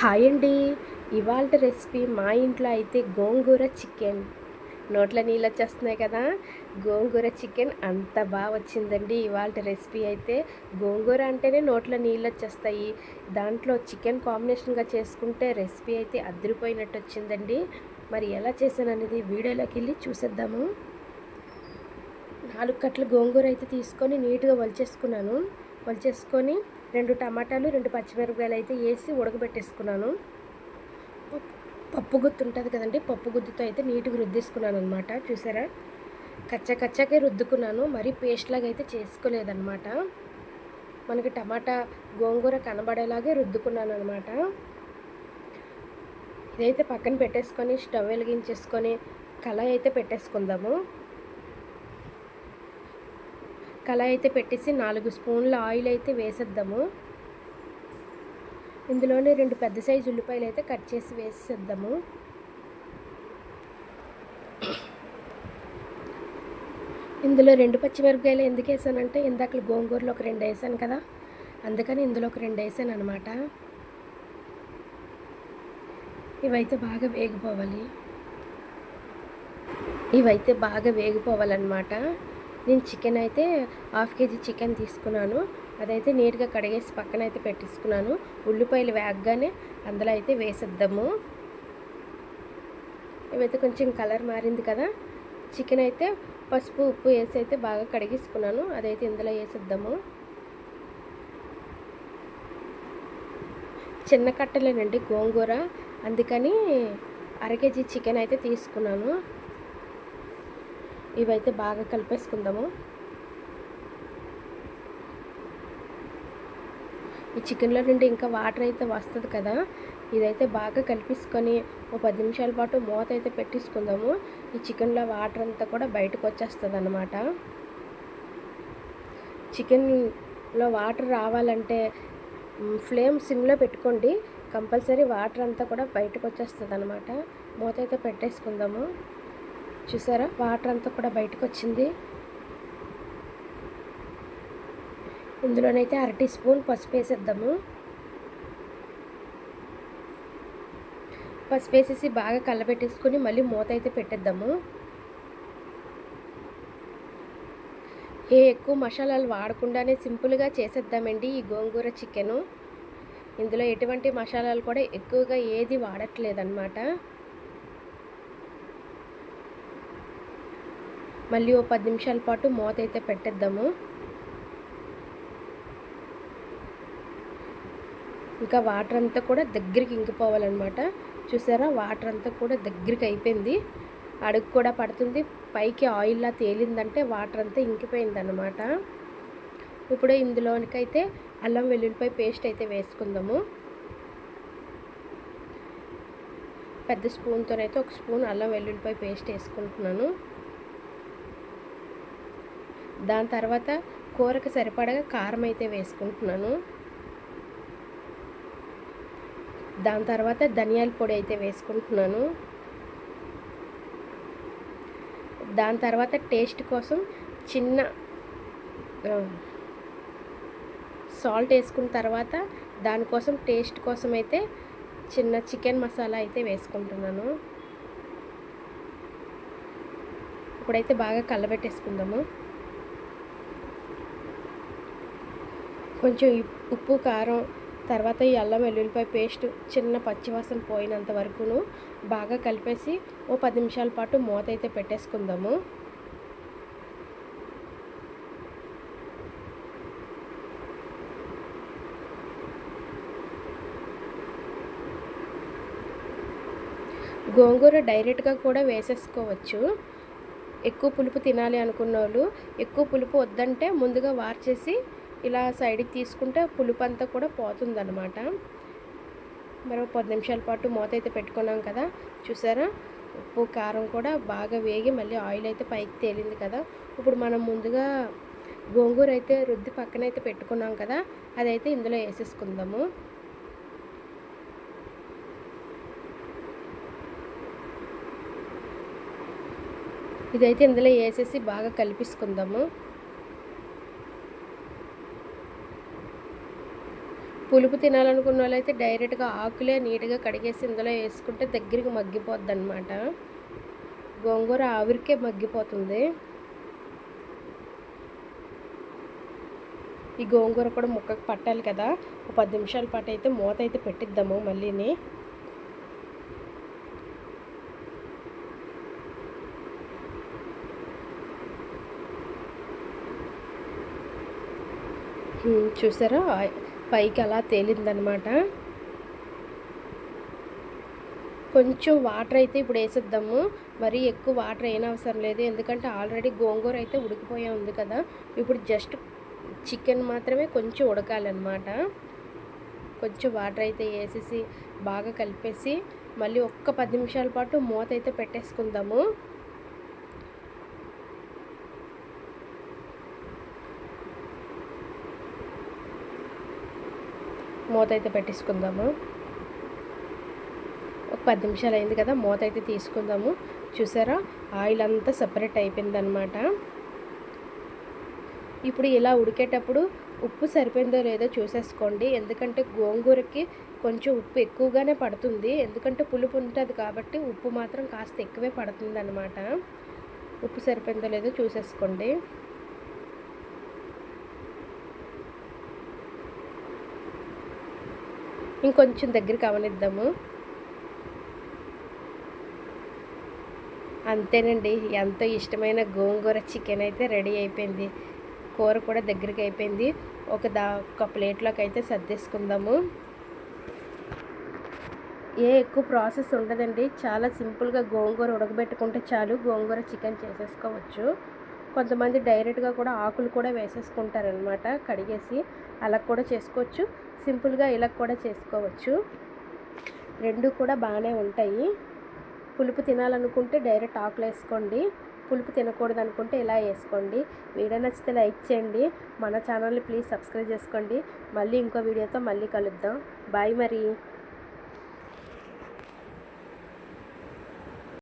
Hi అండి. ఇవాళ recipe మా ఇంట్లో అయితే గోంగూర చికెన్. నోట్ల నీళ్ళు వచ్చేస్తున్నాయి కదా? గోంగూర చికెన్ అంత బాగా వచ్చిందండి. ఇవాళ రెసిపీ అయితే గోంగూర అంటేనే నోట్ల నీళ్ళు వచ్చేస్తాయి. దాంట్లో చికెన్ కాంబినేషన్గా చేసుకుంటే రెసిపీ అయితే అదిరిపోయినట్టు వచ్చిందండి. మరి ఎలా చేశాను అనేది వీడియోలోకి వెళ్ళి చూసేద్దాము. నాలుగు కట్టలు గోంగూర అయితే తీసుకొని నీట్గా వలిచేసుకున్నాను. వలిచేసుకొని రెండు టమాటాలు రెండు పచ్చిమిరపకాయలు అయితే వేసి ఉడకబెట్టేసుకున్నాను. పప్పు- గుత్తు గుత్తి ఉంటుంది కదండి పప్పు గుత్తితో అయితే నీట్గా రుద్దేసుకున్నాను అనమాట చూసారా? కచ్చా కచ్చాకే రుద్దుకున్నాను మరీ పేస్ట్ లాగా అయితే చేసుకోలేదన్నమాట. మనకి టమాటా గోంగూర కనబడేలాగే రుద్దుకున్నాను అనమాట ఇదైతే పక్కన పెట్టేసుకొని స్టవ్ వెలిగించేసుకొని కళాయి అయితే పెట్టేసుకుందాము. కళాయి అయితే పెట్టేసి నాలుగు స్పూన్ల ఆయిల్ అయితే వేసేద్దాము. ఇందులోనే రెండు పెద్ద సైజు ఉల్లిపాయలు అయితే కట్ చేసి వేసేద్దాము. ఇందులో రెండు పచ్చిమిరపకాయలు ఎందుకు వేసానంటే ఇందాక గోంగూరలో ఒక రెండు వేసాను కదా అందుకని ఇందులో ఒక రెండు వేసాను అనమాట ఇవైతే బాగా వేగిపోవాలి. ఇవైతే బాగా వేగిపోవాలన్నమాట. నేను చికెన్ అయితే హాఫ్ కేజీ చికెన్ తీసుకున్నాను. అదైతే నీట్గా కడిగేసి పక్కన అయితే పెట్టేసుకున్నాను. ఉల్లిపాయలు వేగగానే అందులో అయితే వేసేద్దాము. ఇవైతే కొంచెం కలర్ మారింది కదా. చికెన్ అయితే పసుపు ఉప్పు వేసి అయితే బాగా కడిగేసుకున్నాను. అదైతే ఇందులో వేసేద్దాము. చిన్న కట్టలేనండి గోంగూర. అందుకని అర కేజీ చికెన్ అయితే తీసుకున్నాను. ఇవైతే బాగా కలిపేసుకుందాము. ఈ చికెన్లో నుండి ఇంకా వాటర్ అయితే వస్తుంది కదా ఇదైతే బాగా కలిపేసుకొని ఒక పది నిమిషాల పాటు మూత అయితే పెట్టేసుకుందాము. ఈ చికెన్లో వాటర్ అంతా కూడా బయటకు వచ్చేస్తుంది అనమాట చికెన్లో వాటర్ రావాలంటే ఫ్లేమ్ సిమ్లో పెట్టుకోండి. కంపల్సరీ వాటర్ అంతా కూడా బయటకు వచ్చేస్తుంది అనమాట మూత అయితే పెట్టేసుకుందాము. చూసారా? వాటర్ అంతా కూడా బయటకు వచ్చింది ఇందులోనైతే అర టీ స్పూన్ పసుపు వేసేద్దాము. పసుపు వేసేసి బాగా కలబెట్టేసుకొని మళ్ళీ మూత అయితే పెట్టేద్దాము. ఏ ఎక్కువ మసాలాలు వాడకుండానే సింపుల్గా చేసేద్దామండి ఈ గోంగూర చికెను. ఇందులో ఎటువంటి మసాలాలు కూడా ఎక్కువగా ఏది వాడట్లేదన్నమాట. మళ్ళీ ఓ పది నిమిషాల పాటు మూత అయితే పెట్టేద్దాము. ఇంకా వాటర్ అంతా కూడా దగ్గరికి ఇంకిపోవాలన్నమాట. చూసారా? వాటర్ అంతా కూడా దగ్గరికి అయిపోయింది. అడుగు కూడా పడుతుంది. పైకి ఆయిల్లా తేలిందంటే వాటర్ అంతా ఇంకిపోయింది అనమాట ఇప్పుడు ఇందులోనికైతే అల్లం వెల్లుల్లిపాయ పేస్ట్ అయితే వేసుకుందాము. పెద్ద స్పూన్తోనైతే ఒక స్పూన్ అల్లం వెల్లుల్లిపాయ పేస్ట్ వేసుకుంటున్నాను. దాని తర్వాత కూరకు సరిపడగా కారం అయితే వేసుకుంటున్నాను. దాని తర్వాత ధనియాల పొడి అయితే వేసుకుంటున్నాను. దాని తర్వాత టేస్ట్ కోసం చిన్న సాల్ట్ వేసుకున్న తర్వాత దానికోసం టేస్ట్ కోసం అయితే చిన్న చికెన్ మసాలా అయితే వేసుకుంటున్నాను. ఇప్పుడైతే బాగా కలబెట్టేసుకుందాము. కొంచెం ఉప్పు కారం తర్వాత ఈ అల్లం వెల్లుల్లిపాయ పేస్ట్ చిన్న పచ్చివాసన పోయినంత వరకును బాగా కలిపేసి ఓ పది నిమిషాల పాటు మూత అయితే పెట్టేసుకుందాము. గోంగూర డైరెక్ట్గా కూడా వేసేసుకోవచ్చు. ఎక్కువ పులుపు తినాలి అనుకున్న వాళ్ళు ఎక్కువ పులుపు వద్దంటే ముందుగా వార్చేసి ఇలా సైడ్కి తీసుకుంటే పులుపు అంతా కూడా పోతుందన్నమాట. మరో పది నిమిషాల పాటు మూత అయితే పెట్టుకున్నాం కదా. చూసారా? ఉప్పు కారం కూడా బాగా వేగి మళ్ళీ ఆయిల్ అయితే పైకి తేలింది కదా. ఇప్పుడు మనం ముందుగా గోంగూర అయితే రుద్ది పక్కన అయితే పెట్టుకున్నాం కదా. అదైతే ఇందులో వేసేసుకుందాము. ఇదైతే ఇందులో వేసేసి బాగా కలిపేసుకుందాము. పులుపు తినాలనుకున్న వాళ్ళైతే డైరెక్ట్గా ఆకులే నీట్గా కడిగేసి ఇందులో వేసుకుంటే దగ్గరికి మగ్గిపోద్ది అనమాట గోంగూర ఆవిరికే మగ్గిపోతుంది. ఈ గోంగూర కూడా ముక్కకు పట్టాలి కదా. ఒక పది నిమిషాల పాటు అయితే మూత అయితే పెట్టిద్దాము మళ్ళీని. చూసారా? పైకి అలా తేలిందనమాట. కొంచెం వాటర్ అయితే ఇప్పుడు వేసేద్దాము. మరీ ఎక్కువ వాటర్ అయిన అవసరం లేదు. ఎందుకంటే ఆల్రెడీ గోంగూర అయితే ఉడికిపోయే ఉంది కదా. ఇప్పుడు జస్ట్ చికెన్ మాత్రమే కొంచెం ఉడకాలన్నమాట కొంచెం వాటర్ అయితే వేసేసి బాగా కలిపేసి మళ్ళీ ఒక్క పది నిమిషాల పాటు మూత అయితే పెట్టేసుకుందాము. మూత అయితే పెట్టేసుకుందాము. ఒక పది నిమిషాలు అయింది కదా మూత అయితే తీసుకుందాము. చూసారా? ఆయిల్ అంతా సపరేట్ అయిపోయిందనమాట ఇప్పుడు ఇలా ఉడికేటప్పుడు ఉప్పు సరిపోయిందో లేదో చూసేసుకోండి. ఎందుకంటే గోంగూరకి కొంచెం ఉప్పు ఎక్కువగానే పడుతుంది. ఎందుకంటే పులుపు ఉంటుంది కాబట్టి ఉప్పు మాత్రం కాస్త ఎక్కువే పడుతుంది అన్నమాట ఉప్పు సరిపోయిందో లేదో చూసేసుకోండి. ఇంకొంచెం దగ్గర అవనిద్దాము. అంతేనండి ఎంతో ఇష్టమైన గోంగూర చికెన్ అయితే రెడీ అయిపోయింది. కూర కూడా దగ్గరికి అయిపోయింది. ఒక దా ఒక ప్లేట్లోకి అయితే సర్దేసుకుందాము. ఏ ఎక్కువ ప్రాసెస్ ఉండదండి. చాలా సింపుల్గా గోంగూర ఉడకబెట్టుకుంటే చాలు గోంగూర చికెన్ చేసేసుకోవచ్చు. కొంతమంది డైరెక్ట్గా కూడా ఆకులు కూడా వేసేసుకుంటారనమాట కడిగేసి అలా కూడా చేసుకోవచ్చు. సింపుల్గా ఇలా కూడా చేసుకోవచ్చు. రెండు కూడా బాగానే ఉంటాయి. పులుపు తినాలనుకుంటే డైరెక్ట్ ఆకులు వేసుకోండి. పులుపు తినకూడదు అనుకుంటే ఇలా వేసుకోండి. వీడియో నచ్చితే లైక్ చేయండి. మన ఛానల్ని ప్లీజ్ సబ్స్క్రైబ్ చేసుకోండి. మళ్ళీ ఇంకో వీడియోతో మళ్ళీ కలుద్దాం. బాయ్ మరి.